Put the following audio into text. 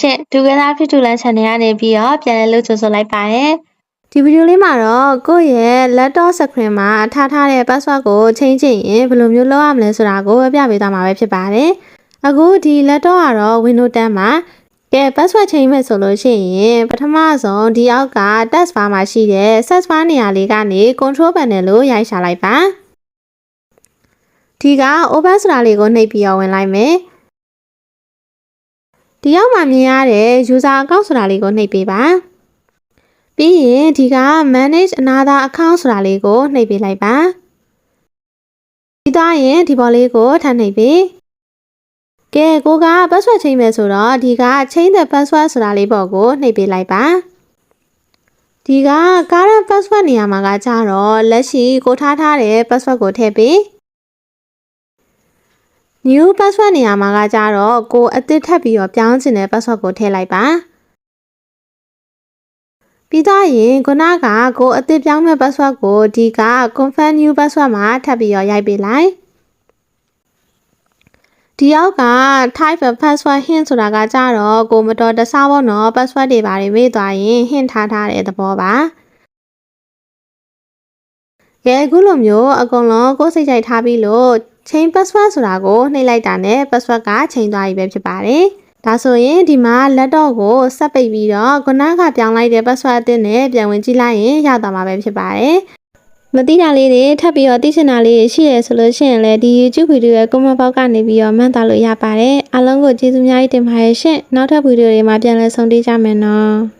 ရှင့်ဒုက္ခသားဖြစ်သူလန် channel ကနေပြီးတော့ပြန်လည်လို့ကြိုဆိုလိုက်ပါတယ်ဒီဗီဒီယိုလေးမှာတော့ကိုယ့်ရဲ့ laptop screen မှာထားထားတဲ့ password ကိုချိန်ချင်ရင်ဘယ်လိုမျိုးလုပ်ရမလဲဆိုတာကိုပြပေးသွားမှာပဲဖြစ်ပါတယ်။အခုဒီ laptop ကတော့ Windows 10မှာကဲ password ချိန်မဲ့ဆိုလို့ရှိရင်ပထမဆုံးဒီအောက်က task bar မှာရှိတဲ့ search bar နေရာလေးကနေ control panel လို့ရိုက်ရှာလိုက်ပါ။ဒီက open ဆိုတာလေးကိုနှိပ်ပြီးတော့ဝင်လိုက်မယ်။ ဒီအောက်မှာမြင်ရတဲ့ user account ဆိုတာလေးကိုနှိပ်ပေးပါ။ပြီးရင်ဒီက manage another account ဆိုတာလေးကိုနှိပ်ပေးလိုက်ပါပြီးသားရင်ဒီဘော်လေးကိုထပ်နှိပ်ပေးကဲကိုက password ချိန်မယ်ဆိုတော့ဒီက change the password ဆိုတာလေးပေါ့ကိုနှိပ်ပေးလိုက်ပါဒီက current password နေရာမှာကကြတော့လက်ရှိကိုထားထားတဲ့ password ကိုထည့်ပေး new password နေရာမှာကကြတော့ကိုအသစ်ထပ်ပြီးတော့ပြောင်းချင်တဲ့ password ကိုထည့်လိုက်ပါပြီးသားရင်ခုနကကိုအသစ်ပြောင်းမဲ့ password ကိုဒီက confirm new password မှာထပ်ပြီးတော့ရိုက်ပေးလိုက်ဒီအောက်က type a password hint ဆိုတာကကြတော့ကိုမတော်တဆဘောနော် password တွေပါတွေမေ့သွားရင် hint ထားထားတဲ့သဘောပါ ကဲအခုလိုမျိုးအကုန်လုံးကိုယ်စိတ်ကြိုက်ထားပြီးလို့ chain password ဆိုတာကိုနှိပ်လိုက်တာနဲ့ password ကချိန်သွားပြီပဲဖြစ်ပါတယ်ဒါဆိုရင်ဒီမှာ laptop ကိုဆက်ပိတ်ပြီးတော့ခုနကပြောင်းလိုက်တဲ့ password အသစ်နဲ့ပြန်ဝင်ကြည့်လိုက်ရင်ရသွားမှာပဲဖြစ်ပါတယ်။မသိတာလေးတွေထပ်ပြီးတော့သိချင်တာလေးတွေရှိရဆိုလို့ရှိရင်လည်းဒီ YouTube ဗီဒီယိုရဲ့ comment box ကနေပြီးတော့မှတ်သားလို့ရပါတယ်။အားလုံးကိုကျေးဇူးအများကြီးတင်ပါတယ်ရှင်။နောက်ထပ်ဗီဒီယိုတွေမှာပြန်လည်ဆုံတွေ့ကြမယ်နော်။